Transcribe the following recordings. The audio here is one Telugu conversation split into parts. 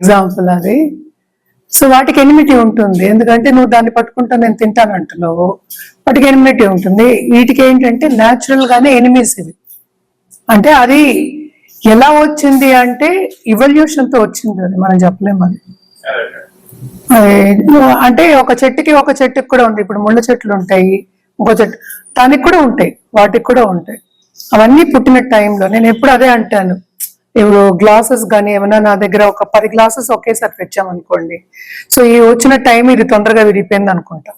ఎగ్జాంపుల్ అది. సో వాటికి ఎనిమిటీ ఉంటుంది. ఎందుకంటే నువ్వు దాన్ని పట్టుకుంటా నేను తింటాను అంటున్నావు. వాటికి ఎనిమిటీ ఉంటుంది. వీటికి ఏంటంటే న్యాచురల్ గానే ఎనిమీస్ ఇవి. అంటే అది ఎలా వచ్చింది అంటే ఇవల్యూషన్తో వచ్చింది అది. మనం చెప్పలేము అది. అది అంటే ఒక చెట్టుకి ఒక చెట్టుకి కూడా ఉంది. ఇప్పుడు ముళ్ళ చెట్లు ఉంటాయి. ఇంకో చెట్టు దానికి కూడా ఉంటాయి. వాటికి కూడా ఉంటాయి. అవన్నీ పుట్టిన టైంలో నేను ఎప్పుడు అదే అంటాను. ఇప్పుడు గ్లాసెస్ కానీ ఏమైనా నా దగ్గర ఒక పది గ్లాసెస్ ఒకేసారి తెచ్చామనుకోండి. సో ఈ వచ్చిన టైం ఇది తొందరగా విడిపోయింది అనుకుంటా.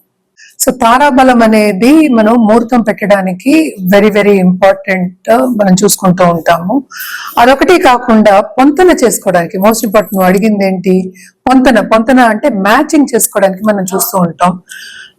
సో తారాబలం అనేది మనం ముహూర్తం పెట్టడానికి వెరీ వెరీ ఇంపార్టెంట్ మనం చూసుకుంటూ ఉంటాము. అదొకటి కాకుండా పొంతన చేసుకోవడానికి మోస్ట్ ఇంపార్టెంట్ అడిగింది ఏంటి పొంతన పొంతన అంటే మ్యాచింగ్ చేసుకోవడానికి మనం చూస్తూ ఉంటాం.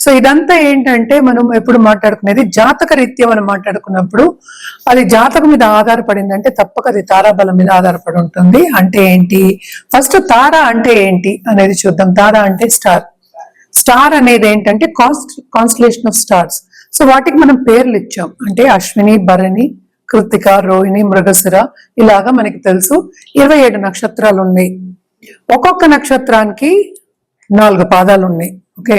సో ఇదంతా ఏంటంటే మనం ఎప్పుడు మాట్లాడుకునేది జాతక రీత్యా మనం మాట్లాడుకున్నప్పుడు అది జాతకం మీద ఆధారపడింది అంటే తప్పక అది తారాబలం మీద ఆధారపడి ఉంటుంది. అంటే ఏంటి? ఫస్ట్ తార అంటే ఏంటి అనేది చూద్దాం. తార అంటే స్టార్. స్టార్ అనేది ఏంటంటే const constellation of stars. So వాటికి మనం పేర్లు ఇచ్చాం. అంటే అశ్విని భరణి కృతిక రోహిణి మృగశిర ఇలాగా మనకి తెలుసు. ఇరవై ఏడు నక్షత్రాలు ఉన్నాయి ఒక్కొక్క నక్షత్రానికి నాలుగు పాదాలు ఉన్నాయి ఓకే?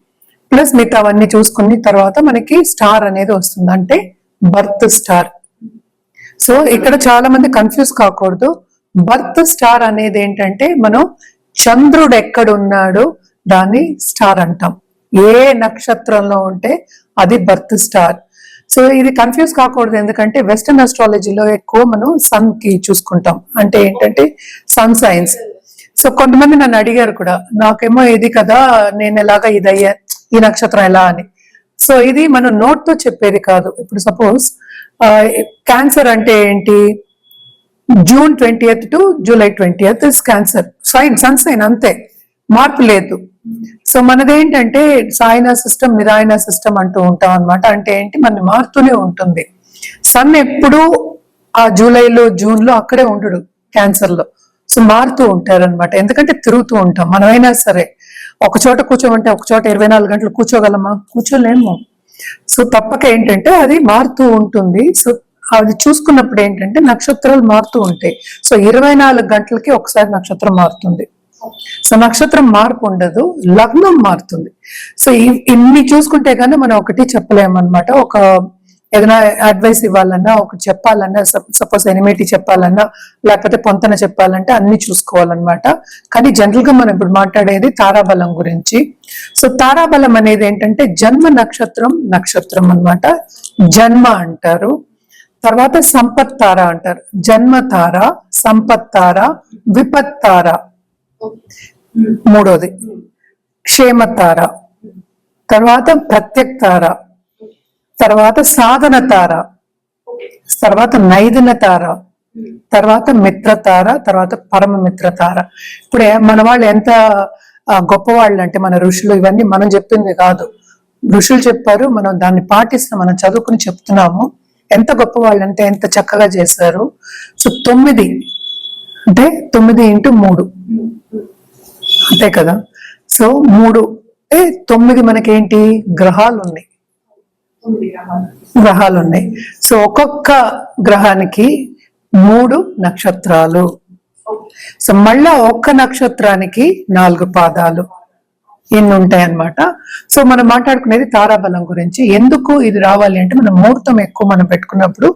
ప్లస్ మిగతా అవన్నీ చూసుకుని తర్వాత మనకి స్టార్ అనేది వస్తుంది. అంటే బర్త్ స్టార్. సో ఇక్కడ చాలా మంది కన్ఫ్యూజ్ కాకూడదు. బర్త్ స్టార్ అనేది ఏంటంటే మనం చంద్రుడు ఎక్కడ ఉన్నాడో దాన్ని స్టార్ అంటాం. ఏ నక్షత్రంలో ఉంటే అది బర్త్ స్టార్. సో ఇది కన్ఫ్యూజ్ కాకూడదు. ఎందుకంటే వెస్టర్న్ అస్ట్రాలజీలో ఎక్కువ మనం సన్కి చూసుకుంటాం. అంటే ఏంటంటే సన్ సైన్స్ సో కొంతమంది నన్ను అడిగారు కూడా నాకేమో ఇది కదా నేను ఎలాగా ఇది అయ్యా ఈ నక్షత్రం ఎలా అని. సో ఇది మనం నోట్తో చెప్పేది కాదు. ఇప్పుడు సపోజ్ క్యాన్సర్ అంటే ఏంటి? June twenty two July twenty is cancer sign sun sign అంతే. మార్పు లేదు. సో మనదేంటంటే సాయన సిస్టమ్ నిరాయన సిస్టమ్ అంటూ ఉంటాం అన్నమాట. అంటే ఏంటి? మన మారుతూనే ఉంటుంది. సన్ ఎప్పుడూ ఆ జూలైలో జూన్లో అక్కడే ఉండడు క్యాన్సర్లో సో మారుతూ ఉంటారనమాట ఎందుకంటే తిరుగుతూ ఉంటాం. మనమైనా సరే. ఒక చోట కూర్చోమంటే ఒక చోట ఇరవై నాలుగు గంటలు కూర్చోగలమా? కూర్చోలేము. సో తప్పక ఏంటంటే అది మారుతూ ఉంటుంది. సో అది చూసుకున్నప్పుడు ఏంటంటే నక్షత్రాలు మారుతూ ఉంటాయి. సో ఇరవై నాలుగు గంటలకి ఒకసారి నక్షత్రం మారుతుంది. సో నక్షత్రం మార్పు ఉండదు లగ్నం మారుతుంది. సో ఇన్ని చూసుకుంటే కానీ మనం ఒకటి చెప్పలేమన్నమాట. ఒక ఏదైనా అడ్వైస్ ఇవ్వాలన్నా ఒకటి చెప్పాలన్నా సపోజ్ ఎనిమిటీ చెప్పాలన్నా లేకపోతే పొంతన చెప్పాలంటే అన్ని చూసుకోవాలన్నమాట. కానీ జనరల్గా మనం ఇప్పుడు మాట్లాడేది తారాబలం గురించి. సో తారాబలం అనేది ఏంటంటే జన్మ నక్షత్రం నక్షత్రం అన్నమాట. జన్మ అంటారు. తర్వాత సంపత్ తార అంటారు. జన్మ తార సంపత్ తార విపత్ తార. మూడోది. క్షేమ తార. తర్వాత ప్రత్యక్ తార. తర్వాత సాధన తార. తర్వాత నైదన తార. తర్వాత మిత్ర తార తర్వాత పరమ మిత్ర తార. ఇప్పుడు ఏ- మన వాళ్ళు ఎంత గొప్పవాళ్ళు అంటే మన ఋషులు ఇవన్నీ మనం చెప్పింది కాదు. ఋషులు చెప్పారు మనం దాన్ని పాటిస్తాం మనం చదువుకుని చెప్తున్నాము. ఎంత గొప్పవాళ్ళు అంటే ఎంత చక్కగా చేశారు. సో తొమ్మిది అంటే తొమ్మిది ఇంటూ మూడు. అంతే కదా? సో మూడు అంటే తొమ్మిది మనకేంటి? గ్రహాలు ఉన్నాయి గ్రహాలు ఉన్నాయి సో ఒక్కొక్క గ్రహానికి మూడు నక్షత్రాలు. సో మళ్ళా ఒక్క నక్షత్రానికి నాలుగు పాదాలు. ఇన్ని ఉంటాయి అన్నమాట సో మనం మాట్లాడుకునేది తారాబలం గురించి. ఎందుకు ఇది రావాలి అంటే మనం ముహూర్తం ఎక్కువ మనం పెట్టుకున్నప్పుడు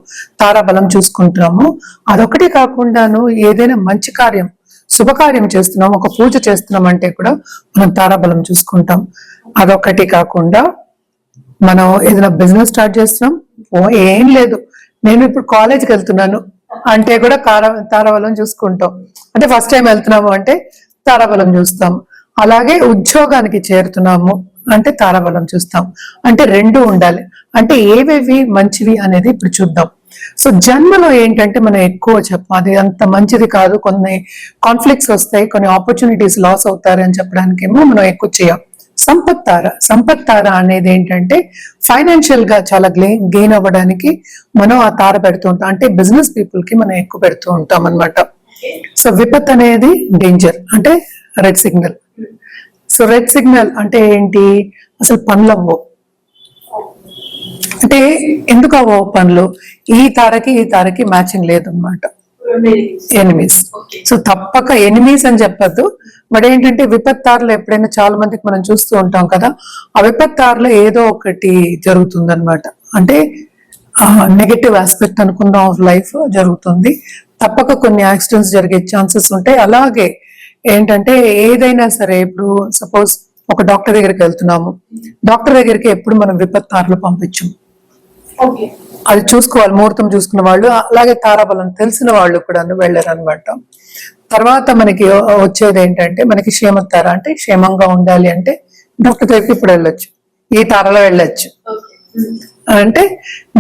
తారాబలం చూసుకుంటున్నాము. అదొకటి కాకుండాను ఏదైనా మంచి కార్యం శుభకార్యం చేస్తున్నాం ఒక పూజ చేస్తున్నాం అంటే కూడా మనం తారాబలం చూసుకుంటాం. అదొకటి కాకుండా మనం ఏదైనా బిజినెస్ స్టార్ట్ చేస్తున్నాం? ఓ ఏం లేదు. నేను ఇప్పుడు కాలేజ్కి వెళ్తున్నాను. అంటే కూడా కార తారాబలం చూసుకుంటాం. అంటే ఫస్ట్ టైం వెళ్తున్నాము అంటే తారాబలం చూస్తాం. అలాగే ఉద్యోగానికి చేరుతున్నాము అంటే తారాబలం చూస్తాం. అంటే రెండు ఉండాలి. అంటే ఏవేవి మంచివి అనేది ఇప్పుడు చూద్దాం. సో జన్మలో ఏంటంటే మనం ఎక్కువ చెప్పాలి అది అంత మంచిది కాదు. కొన్ని కాన్ఫ్లిక్ట్స్ వస్తాయి. కొన్ని ఆపర్చునిటీస్ లాస్ అవుతారు అని చెప్పడానికేమో మనం ఎక్కువ చేయం. సంపత్ తార సంపత్ తార అనేది ఏంటంటే ఫైనాన్షియల్గా చాలా గెయిన్ అవ్వడానికి మనం ఆ తార పెడుతూ ఉంటాం. అంటే బిజినెస్ పీపుల్కి మనం ఎక్కువ పెడుతూ ఉంటాం అన్నమాట. సో విపత్ అనేది డేంజర్ అంటే red signal so red signal అంటే ఏంటి? అసలు పనులు అంటే ఎందుకు అవ్వవు పనులు? ఈ తారకి ఈ తారకి మ్యాచింగ్ లేదన్నమాట. ఎనిమీస్. సో తప్పక ఎనిమీస్ అని చెప్పొద్దు. బట్ ఏంటంటే విపత్తారులు ఎప్పుడైనా చాలా మందికి మనం చూస్తూ ఉంటాం కదా ఆ విపత్తారులో ఏదో ఒకటి జరుగుతుంది అనమాట అంటే నెగటివ్ ఆస్పెక్ట్ అనుకున్న ఆఫ్ లైఫ్ జరుగుతుంది. తప్పక కొన్ని యాక్సిడెంట్స్ జరిగే ఛాన్సెస్ ఉంటాయి. అలాగే ఏంటంటే ఏదైనా సరే ఇప్పుడు సపోజ్ ఒక డాక్టర్ దగ్గరికి వెళ్తున్నాము. డాక్టర్ దగ్గరికి ఎప్పుడు మనం విపత్తారులు పంపించం ఓకే. అది చూసుకోవాలి ముహూర్తం చూసుకున్న వాళ్ళు అలాగే తారాబలం తెలిసిన వాళ్ళు కూడా వెళ్ళారు అనమాట తర్వాత మనకి వచ్చేది ఏంటంటే మనకి క్షేమతార అంటే క్షేమంగా ఉండాలి అంటే డాక్టర్ దగ్గరికి ఇప్పుడు వెళ్ళొచ్చు. ఈ తారలో వెళ్ళొచ్చు. అంటే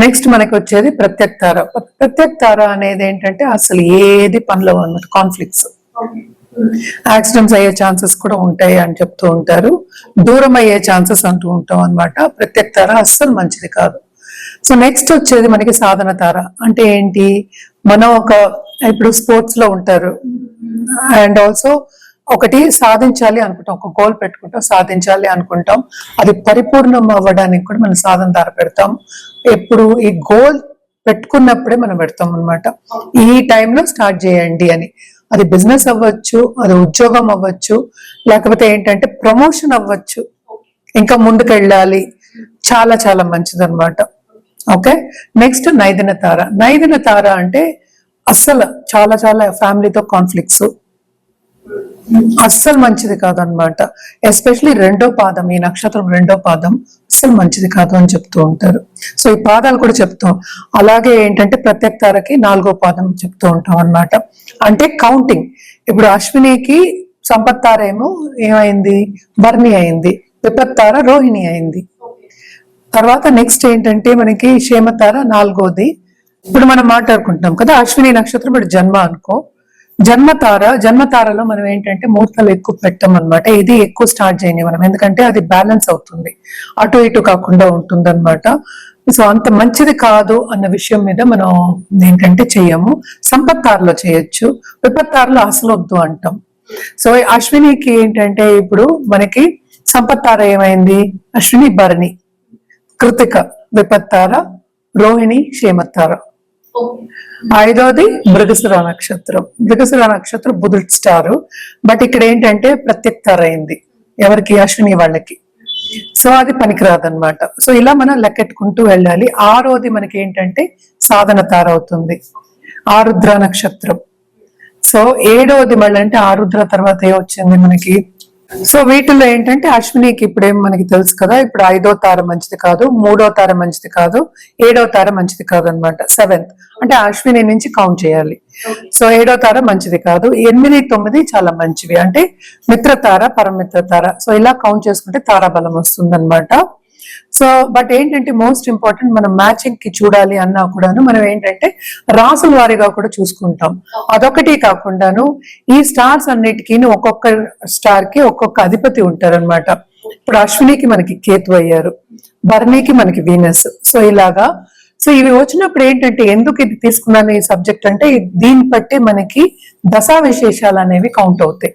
నెక్స్ట్ మనకి వచ్చేది ప్రత్యక్ తార. ప్రత్యక్ తార అనేది ఏంటంటే అసలు ఏది పనిలో అనమాట కాన్ఫ్లిక్ట్స్ యాక్సిడెంట్స్ అయ్యే ఛాన్సెస్ కూడా ఉంటాయి అని చెప్తూ ఉంటారు. దూరం అయ్యే ఛాన్సెస్ అంటూ ఉంటాం అనమాట ప్రత్యేక తార అస్సలు మంచిది కాదు. సో నెక్స్ట్ వచ్చేది మనకి సాధన తార. అంటే ఏంటి? మనం ఒక ఇప్పుడు స్పోర్ట్స్లో ఉంటారు. అండ్ ఆల్సో ఒకటి సాధించాలి అనుకుంటాం. ఒక గోల్ పెట్టుకుంటాం సాధించాలి అనుకుంటాం. అది పరిపూర్ణం అవ్వడానికి కూడా మనం సాధన తార పెడతాం. ఎప్పుడు ఈ గోల్ పెట్టుకున్నప్పుడే మనం పెడతాం అన్నమాట. ఈ టైంలో స్టార్ట్ చేయండి అని. అది బిజినెస్ అవ్వచ్చు అది ఉద్యోగం అవ్వచ్చు లేకపోతే ఏంటంటే ప్రమోషన్ అవ్వచ్చు. ఇంకా ముందుకు వెళ్ళాలి చాలా చాలా మంచిదన్నమాట. ఓకే? నెక్స్ట్ నైదిన తార. నైదిన తార అంటే అస్సలు చాలా చాలా ఫ్యామిలీతో కాన్ఫ్లిక్ట్స్. అస్సలు మంచిది కాదనమాట. ఎస్పెషలీ రెండో పాదం ఈ నక్షత్రం రెండో పాదం అస్సలు మంచిది కాదు అని చెప్తూ ఉంటారు. సో ఈ పాదాలు కూడా చెప్తాం అలాగే ఏంటంటే ప్రత్యేక తారకి నాలుగో పాదం చెప్తూ ఉంటాం అన్నమాట. అంటే కౌంటింగ్ ఇప్పుడు అశ్వినికి సంపత్తార ఏమో ఏమైంది? బర్ణి అయింది. విపత్తార రోహిణి అయింది. తర్వాత నెక్స్ట్ ఏంటంటే మనకి క్షేమతార నాలుగోది. ఇప్పుడు మనం మాట్లాడుకుంటున్నాం కదా అశ్విని నక్షత్రం ఇప్పుడు జన్మ అనుకో. జన్మతార జన్మతారలో మనం ఏంటంటే ముహూర్తాలు ఎక్కువ పెట్టం అనమాట ఇది ఎక్కువ స్టార్ట్ చేయండి మనం ఎందుకంటే అది బ్యాలెన్స్ అవుతుంది. అటు ఇటు కాకుండా ఉంటుంది అనమాట సో అంత మంచిది కాదు అన్న విషయం మీద మనం ఏంటంటే చెయ్యము సంపత్తారలో చేయొచ్చు విపత్తారలో అసలు వద్దు అంటాం. సో అశ్వినికి ఏంటంటే ఇప్పుడు మనకి సంపత్తార ఏమైంది? అశ్విని భరణి. కృతిక విపత్తార రోహిణి క్షేమతార ఓకే. ఐదోది మృగశిర నక్షత్రం. మృగశిర నక్షత్రం బుధుడు స్టార్. బట్ ఇక్కడ ఏంటంటే ప్రత్యక్తార అయింది ఎవరికి? అశ్విని వాళ్ళకి. సో అది పనికిరాదన్నమాట. సో ఇలా మనం లెక్కెట్టుకుంటూ వెళ్ళాలి. ఆరోది మనకి ఏంటంటే సాధన తార అవుతుంది. ఆరుద్ర నక్షత్రం. సో ఏడవది మళ్ళీ అంటే ఆరుద్ర తర్వాత ఏ వచ్చింది మనకి? సో వీటిల్లో ఏంటంటే అశ్వినికి ఇప్పుడేం మనకి తెలుసు కదా ఇప్పుడు ఐదో తార మంచిది కాదు మూడో తార మంచిది కాదు ఏడో తార మంచిది కాదు అనమాట సెవెంత్. అంటే అశ్విని నుంచి కౌంట్ చేయాలి. సో ఏడో తార మంచిది కాదు ఎనిమిది తొమ్మిది చాలా మంచివి. అంటే మిత్రతార పరమిత్ర తార సో ఇలా కౌంట్ చేసుకుంటే తారాబలం వస్తుంది సో బట్ ఏంటంటే మోస్ట్ ఇంపార్టెంట్ మనం మ్యాచింగ్కి చూడాలి అన్నా కూడాను మనం ఏంటంటే రాసుల వారిగా కూడా చూసుకుంటాం. అదొకటి కాకుండాను ఈ స్టార్స్ అన్నిటికీ ఒక్కొక్క స్టార్కి ఒక్కొక్క అధిపతి ఉంటారన్నమాట. ఇప్పుడు అశ్వినికి మనకి కేతు అయ్యారు. భరణికి మనకి వీనస్. సో ఇలాగా. సో ఇవి వచ్చినప్పుడు ఏంటంటే ఎందుకు ఇది తీసుకున్నాను ఈ సబ్జెక్ట్ అంటే దీన్ని బట్టి మనకి దశా విశేషాలు అనేవి కౌంట్ అవుతాయి.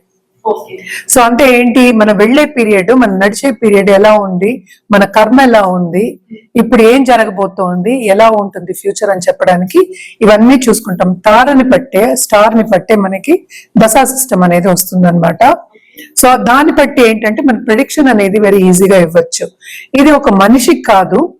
సో అంటే ఏంటి? మన వెళ్ళే పీరియడ్ మన నడిచే పీరియడ్ ఎలా ఉంది? మన కర్మ ఎలా ఉంది? ఇప్పుడు ఏం జరగబోతోంది? ఎలా ఉంటుంది ఫ్యూచర్ అని చెప్పడానికి ఇవన్నీ చూసుకుంటాం. తారని పట్టే స్టార్ని పట్టే మనకి దశా సిస్టమ్ అనేది వస్తుంది సో దాన్ని బట్టి ఏంటంటే మన ప్రిడిక్షన్ అనేది వెరీ ఈజీగా ఇవ్వచ్చు. ఇది ఒక మనిషికి కాదు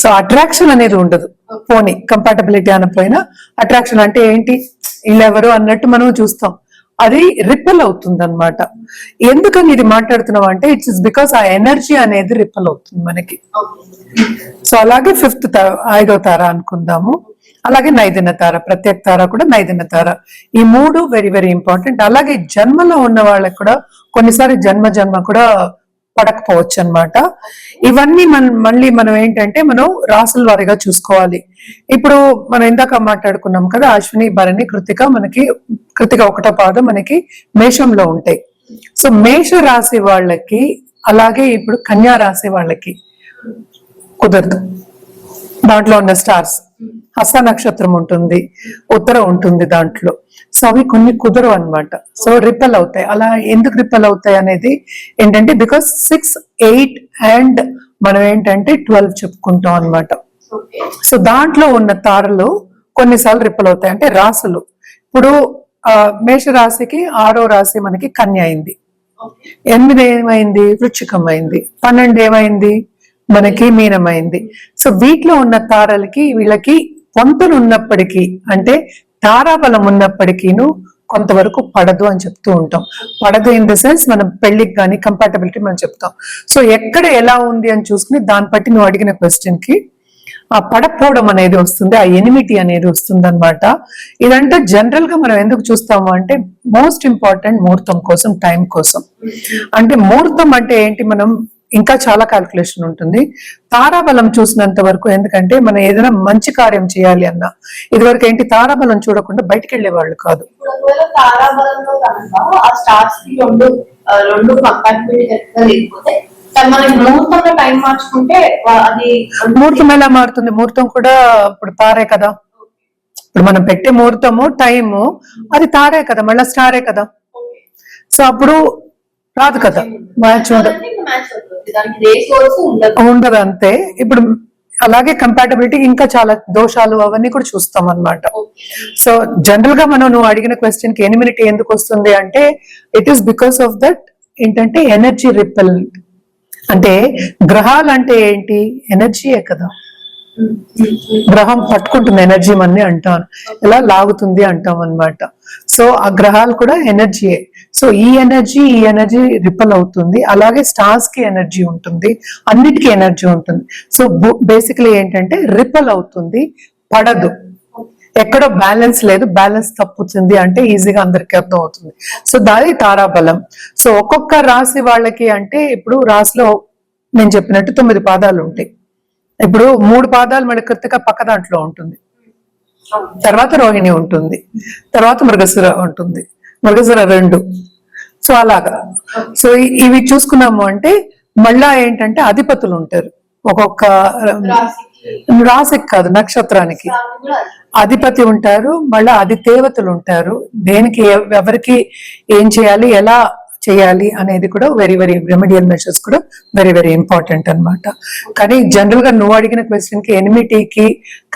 సో అట్రాక్షన్ అనేది ఉండదు. పోనీ కంపాటబిలిటీ అనపోయినా అట్రాక్షన్ అంటే ఏంటి? వీళ్ళెవరు అన్నట్టు మనం చూస్తాం. అది రిపెల్ అవుతుంది అనమాట ఎందుకని ఇది మాట్లాడుతున్నాం అంటే ఇట్స్ ఇస్ బికాస్ ఆ ఎనర్జీ అనేది రిపెల్ అవుతుంది మనకి. సో అలాగే ఫిఫ్త్ ఐదో తార అనుకుందాము. అలాగే నైదిన తార ప్రత్యేక తార కూడా నైదిన తార. ఈ మూడు వెరీ వెరీ ఇంపార్టెంట్ అలాగే జన్మలో ఉన్న వాళ్ళకి కూడా కొన్నిసారి జన్మ జన్మ కూడా పడకపోవచ్చు అన్నమాట ఇవన్నీ మన మళ్ళీ మనం ఏంటంటే మనం రాసుల వారిగా చూసుకోవాలి. ఇప్పుడు మనం ఇందాక మాట్లాడుకున్నాం కదా అశ్విని భరణి కృతిక మనకి కృతిక ఒకటో పాదం మనకి మేషంలో ఉంటాయి. సో మేష రాశి వాళ్ళకి అలాగే ఇప్పుడు కన్యా రాశి వాళ్ళకి కుదరదు. దాంట్లో ఉన్న స్టార్స్. హస్త నక్షత్రం ఉంటుంది ఉత్తర ఉంటుంది దాంట్లో. సో అవి కొన్ని కుదరవు అన్నమాట. సో రిపెల్ అవుతాయి. అలా ఎందుకు రిపెల్ అవుతాయి అనేది ఏంటంటే బికాస్ సిక్స్ ఎయిట్ అండ్ మనం ఏంటంటే ట్వెల్వ్ చెప్పుకుంటాం అన్నమాట. ఓకే. సో దాంట్లో ఉన్న తారలు కొన్నిసార్లు రిప్పల్ అవుతాయి. అంటే రాసులు ఇప్పుడు ఆ, మేష రాశికి ఆరో రాశి మనకి కన్య అయింది. ఎనిమిది ఏమైంది? వృచ్చికం అయింది. పన్నెండు ఏమైంది? మనకి మీనమైంది. సో వీటిలో ఉన్న తారలకి వీళ్ళకి పొంతలు ఉన్నప్పటికీ అంటే తారాబలం ఉన్నప్పటికీను కొంతవరకు పడదు అని చెప్తూ ఉంటాం. పడదు ఇన్ ద సెన్స్ మనం పెళ్ళికి కానీ కంపాటబిలిటీ మనం చెప్తాం. సో ఎక్కడ ఎలా ఉంది అని చూసుకుని దాన్ని బట్టి నువ్వు అడిగిన క్వశ్చన్కి ఆ పడకపోవడం అనేది వస్తుంది ఆ ఎనిమిటీ అనేది వస్తుంది అనమాట ఇదంటే జనరల్గా మనం ఎందుకు చూస్తాము అంటే మోస్ట్ ఇంపార్టెంట్ ముహూర్తం కోసం టైం కోసం. అంటే ముహూర్తం అంటే ఏంటి? మనం ఇంకా చాలా క్యాల్కులేషన్ ఉంటుంది. తారాబలం చూసినంత వరకు ఎందుకంటే మనం ఏదైనా మంచి కార్యం చేయాలి అన్నా ఇదివరకు ఏంటి తారాబలం చూడకుండా బయటికి వెళ్ళే వాళ్ళు కాదు ముహూర్తం ఎలా మారుతుంది? ముహూర్తం కూడా ఇప్పుడు తారే కదా. ఇప్పుడు మనం పెట్టే ముహూర్తము టైము అది తారే కదా మళ్ళీ స్టారే కదా. సో అప్పుడు రాదు కదా. మ్యాచ్ ఉండదు. ఉండదు. అంతే. ఇప్పుడు అలాగే కంపాటబిలిటీ ఇంకా చాలా దోషాలు అవన్నీ కూడా చూస్తాం అన్నమాట. సో జనరల్గా మనం నువ్వు అడిగిన క్వశ్చన్కి ఎనిమినిటీ ఎందుకు వస్తుంది అంటే it is because of that ఏంటంటే ఎనర్జీ రిపెల్ అంటే గ్రహాలు అంటే ఏంటి? ఎనర్జీయే కదా. గ్రహం పట్టుకుంటుంది ఎనర్జీ మన్ని అంటాం ఇలా లాగుతుంది అంటాం అన్నమాట. సో ఆ గ్రహాలు కూడా ఎనర్జీయే సో ఈ ఎనర్జీ ఈ ఎనర్జీ రిపల్ అవుతుంది. అలాగే స్టార్స్కి ఎనర్జీ ఉంటుంది. అన్నిటికీ ఎనర్జీ ఉంటుంది. సో బేసికలీ ఏంటంటే రిపల్ అవుతుంది. పడదు. ఎక్కడో బ్యాలెన్స్ లేదు. బ్యాలెన్స్ తప్పుతుంది అంటే ఈజీగా అందరికీ అర్థం అవుతుంది సో దాని తారాబలం. సో ఒక్కొక్క రాశి వాళ్ళకి అంటే ఇప్పుడు రాశిలో నేను చెప్పినట్టు తొమ్మిది పాదాలు ఉంటాయి. ఇప్పుడు మూడు పాదాలు మన కృతిక పక్క దాంట్లో ఉంటుంది. తర్వాత రోహిణి ఉంటుంది తర్వాత మృగశిర ఉంటుంది మృగశిర రెండు. సో అలాగా. సో ఇవి చూసుకున్నాము అంటే మళ్ళా ఏంటంటే అధిపతులు ఉంటారు. ఒక్కొక్క రాశికి. కాదు నక్షత్రానికి. అధిపతి ఉంటారు మళ్ళీ అధి దేవతలు ఉంటారు. దేనికి ఎవ- ఎవరికి ఏం చేయాలి ఎలా చేయాలి అనేది కూడా వెరీ వెరీ రెమెడియల్ మెషర్స్ కూడా వెరీ వెరీ ఇంపార్టెంట్ అన్నమాట. కానీ జనరల్గా నువ్వు అడిగిన క్వశ్చన్కి ఎనిమిటీకి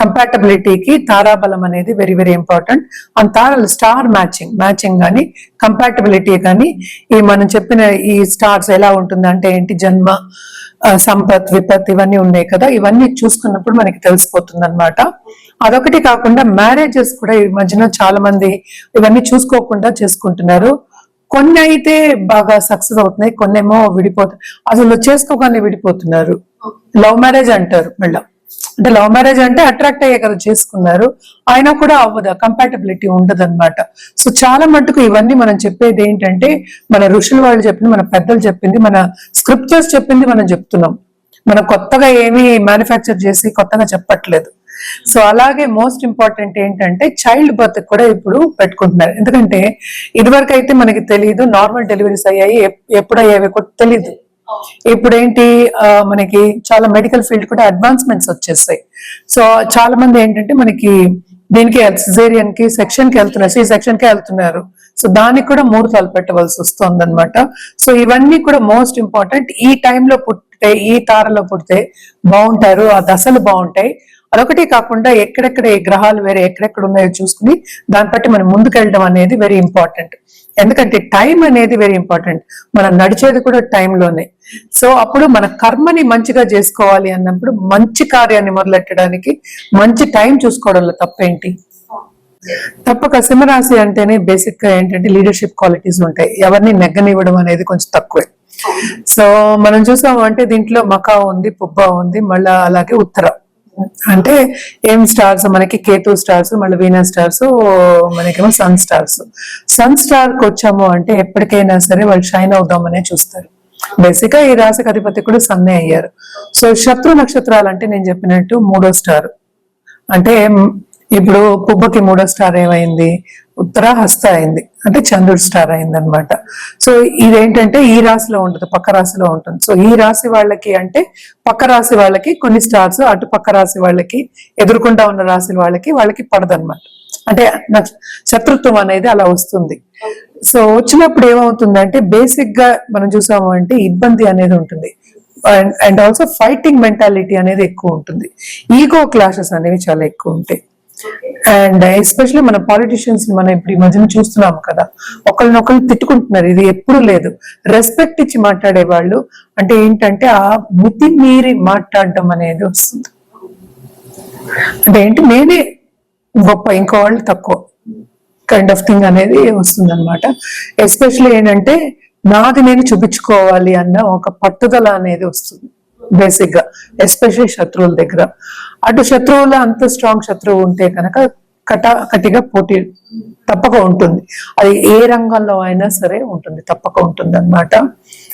కంపాటబిలిటీకి తారాబలం అనేది వెరీ వెరీ ఇంపార్టెంట్ అండ్ తారాలు స్టార్ మ్యాచింగ్ మ్యాచింగ్ కానీ కంపాటబిలిటీ కానీ ఈ మనం చెప్పిన ఈ స్టార్స్ ఎలా ఉంటుంది అంటే ఏంటి? జన్మ సంపత్ విపత్ ఇవన్నీ ఉన్నాయి కదా. ఇవన్నీ చూసుకున్నప్పుడు మనకి తెలిసిపోతుంది అనమాట అదొకటి కాకుండా మ్యారేజెస్ కూడా ఈ మధ్యన చాలా మంది ఇవన్నీ చూసుకోకుండా చేసుకుంటున్నారు. కొన్ని అయితే బాగా సక్సెస్ అవుతున్నాయి కొన్ని ఏమో విడిపోతాయి అసలు చేసుకోగానే విడిపోతున్నారు. లవ్ మ్యారేజ్ అంటారు మళ్ళీ. అంటే లవ్ మ్యారేజ్ అంటే అట్రాక్ట్ అయ్యే కదా చేసుకున్నారు అయినా కూడా అవ్వదు కంపాటబిలిటీ ఉండదు అనమాట సో చాలా మటుకు ఇవన్నీ మనం చెప్పేది ఏంటంటే మన ఋషులు వాళ్ళు చెప్పింది మన పెద్దలు చెప్పింది మన స్క్రిప్చర్స్ చెప్పింది మనం చెప్తున్నాం. మనం కొత్తగా ఏమీ మ్యానుఫ్యాక్చర్ చేసి కొత్తగా చెప్పట్లేదు. సో అలాగే మోస్ట్ ఇంపార్టెంట్ ఏంటంటే చైల్డ్ బర్త్ కూడా ఇప్పుడు పెట్టుకుంటున్నారు. ఎందుకంటే ఇదివరకు అయితే మనకి తెలియదు నార్మల్ డెలివరీస్ అయ్యాయి ఎప్- ఎప్పుడు అయ్యాయి కూడా తెలియదు ఇప్పుడు ఏంటి మనకి చాలా మెడికల్ ఫీల్డ్ కూడా అడ్వాన్స్మెంట్స్ వచ్చేసాయి సో చాలా మంది ఏంటంటే మనకి దీనికి సిజేరియన్కి సెక్షన్కి వెళ్తున్నారు. సి సెక్షన్కి వెళ్తున్నారు. సో దానికి కూడా మూడు తల పెట్టవలసి వస్తుంది అనమాట సో ఇవన్నీ కూడా మోస్ట్ ఇంపార్టెంట్. ఈ టైంలో పుట్టితే ఈ తారలో పుడితే బాగుంటారు ఆ దశలు బాగుంటాయి. అదొకటి కాకుండా ఎక్కడెక్కడ ఏ గ్రహాలు వేరే ఎక్కడెక్కడ ఉన్నాయో చూసుకుని దాన్ని బట్టి మనం ముందుకెళ్ళడం అనేది వెరీ ఇంపార్టెంట్ ఎందుకంటే టైం అనేది వెరీ ఇంపార్టెంట్ మనం నడిచేది కూడా టైంలోనే సో అప్పుడు మన కర్మని మంచిగా చేసుకోవాలి అన్నప్పుడు మంచి కార్యాన్ని మొదలెట్టడానికి మంచి టైం చూసుకోవడంలో తప్పేంటి? తప్పక సింహరాశి అంటేనే బేసిక్గా ఏంటంటే లీడర్షిప్ క్వాలిటీస్ ఉంటాయి. ఎవరిని నెగ్గనివ్వడం అనేది కొంచెం తక్కువే. సో మనం చూసాము అంటే దీంట్లో మకా ఉంది పుబ్బా ఉంది మళ్ళా అలాగే ఉత్తర. అంటే ఏం స్టార్స్? మనకి కేతు స్టార్స్ మళ్ళీ వీనా స్టార్స్ మనకేమో సన్ స్టార్స్. సన్ స్టార్కి వచ్చాము అంటే ఎప్పటికైనా సరే వాళ్ళు షైన్ అవుదామనే చూస్తారు. బేసిక్గా ఈ రాశికి అధిపతి కూడా సన్నే అయ్యారు. సో శత్రు నక్షత్రాలు అంటే నేను చెప్పినట్టు మూడో స్టార్. అంటే ఇప్పుడు పుబ్బకి మూడో స్టార్ ఏమైంది? ఉత్తర హస్త అయింది. అంటే చంద్రుడు స్టార్ అయిందనమాట సో ఇదేంటంటే ఈ రాశిలో ఉంటుంది పక్క రాశిలో ఉంటుంది. సో ఈ రాశి వాళ్ళకి అంటే పక్క రాశి వాళ్ళకి కొన్ని స్టార్స్ అటు పక్క రాశి వాళ్ళకి ఎదుర్కొంటా ఉన్న రాశి వాళ్ళకి వాళ్ళకి పడదనమాట అంటే శత్రుత్వం అనేది అలా వస్తుంది. సో వచ్చినప్పుడు ఏమవుతుందంటే బేసిక్గా మనం చూసాము అంటే ఇబ్బంది అనేది ఉంటుంది. అండ్ ఆల్సో ఫైటింగ్ మెంటాలిటీ అనేది ఎక్కువ ఉంటుంది. ఈగో క్లాషెస్ అనేవి చాలా ఎక్కువ ఉంటాయి. అండ్ ఎస్పెషల్లీ uh, మన పాలిటిషియన్స్ మనం ఇప్పుడు ఈ మధ్యన చూస్తున్నాం కదా. ఒకరినొకరు తిట్టుకుంటున్నారు. ఇది ఎప్పుడు లేదు. రెస్పెక్ట్ ఇచ్చి మాట్లాడే వాళ్ళు అంటే ఏంటంటే ఆ మితి మీరి మాట్లాడడం అనేది వస్తుంది. అంటే ఏంటి? నేనే గొప్ప ఇంకో వాళ్ళు తక్కువ కైండ్ ఆఫ్ థింగ్ అనేది వస్తుంది అనమాట ఎస్పెషల్లీ ఏంటంటే నాది నేను చూపించుకోవాలి అన్న ఒక పట్టుదల అనేది వస్తుంది. బేసిక్గా ఎస్పెషల్లీ శత్రువుల దగ్గర. అటు శత్రువుల అంత స్ట్రాంగ్ శత్రువు ఉంటే కనుక కట కటిగా పోటీ తప్పక ఉంటుంది. అది ఏ రంగంలో అయినా సరే ఉంటుంది తప్పక ఉంటుంది అనమాట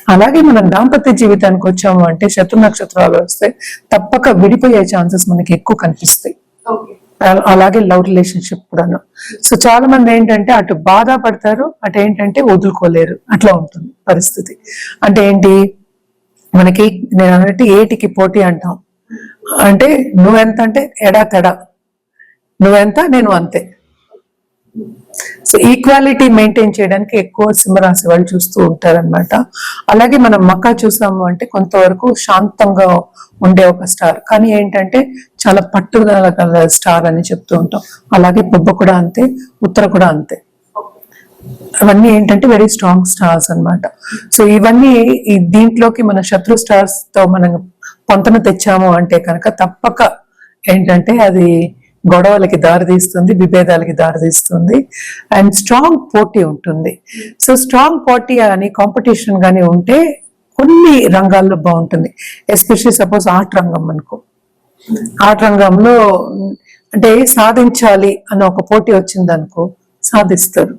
అలాగే మనం దాంపత్య జీవితానికి వచ్చాము అంటే శత్రు నక్షత్రాలు వస్తే తప్పక విడిపోయే ఛాన్సెస్ మనకి ఎక్కువ కనిపిస్తాయి. అలాగే లవ్ రిలేషన్షిప్ కూడాను. సో చాలా మంది ఏంటంటే అటు బాధ పడతారు అటు ఏంటంటే వదులుకోలేరు. అట్లా ఉంటుంది పరిస్థితి. అంటే ఏంటి? మనకి నేను అన్నట్టు ఏటికి పోటీ అంటాం. అంటే నువ్వెంత అంటే ఎడా తెడా. నువ్వెంత నేను అంతే. సో ఈక్వాలిటీ మెయింటైన్ చేయడానికి ఎక్కువ సింహరాశి వాళ్ళు చూస్తూ ఉంటారన్నమాట. అలాగే మనం మక్క చూసాము అంటే కొంతవరకు శాంతంగా ఉండే ఒక స్టార్. కానీ ఏంటంటే చాలా పట్టుదల గల స్టార్ అని చెప్తూ ఉంటాం. అలాగే పొబ్బ కూడా అంతే ఉత్తర కూడా అంతే. అవన్నీ ఏంటంటే వెరీ స్ట్రాంగ్ స్టార్స్ అన్నమాట. సో ఇవన్నీ ఈ దీంట్లోకి మన శత్రు స్టార్స్తో మనం పొంతన తెచ్చాము అంటే కనుక తప్పక ఏంటంటే అది గొడవలకి దారితీస్తుంది విభేదాలకి దారితీస్తుంది అండ్ స్ట్రాంగ్ పోటీ ఉంటుంది. సో స్ట్రాంగ్ పోటీ అని కాంపిటీషన్ కానీ ఉంటే కొన్ని రంగాల్లో బాగుంటుంది. ఎస్పెషలీ సపోజ్ ఆర్ట్ రంగం అనుకో. ఆర్ట్ రంగంలో అంటే సాధించాలి అన్న ఒక పోటీ వచ్చిందనుకో సాధిస్తారు.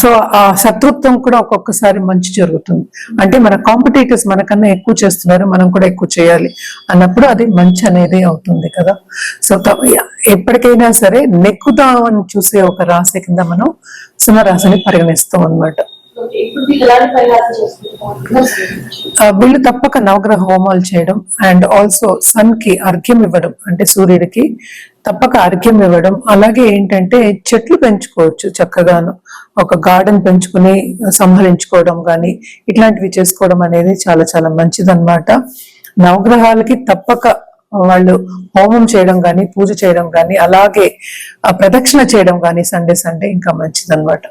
సో ఆ శత్రుత్వం కూడా ఒక్కొక్కసారి మంచి జరుగుతుంది. అంటే మన కాంపిటేటర్స్ మనకన్నా ఎక్కువ చేస్తున్నారు మనం కూడా ఎక్కువ చేయాలి అన్నప్పుడు అది మంచి అనేది అవుతుంది కదా. సో ఎప్పటికైనా సరే నెక్కుదామని చూసే ఒక రాశి కింద మనం సింహరాశిని పరిగణిస్తాం అన్నమాట. వీళ్ళు తప్పక నవగ్రహ హోమాలు చేయడం అండ్ ఆల్సో సన్కి అర్ఘ్యం ఇవ్వడం అంటే సూర్యుడికి తప్పక అర్ఘ్యం ఇవ్వడం. అలాగే ఏంటంటే చెట్లు పెంచుకోవచ్చు చక్కగాను. ఒక గార్డెన్ పెంచుకుని సంహరించుకోవడం కానీ ఇట్లాంటివి చేసుకోవడం అనేది చాలా చాలా మంచిదన్నమాట. నవగ్రహాలకి తప్పక వాళ్ళు హోమం చేయడం కానీ పూజ చేయడం కానీ అలాగే ప్రదక్షిణ చేయడం కానీ సండే సండే ఇంకా మంచిదన్నమాట.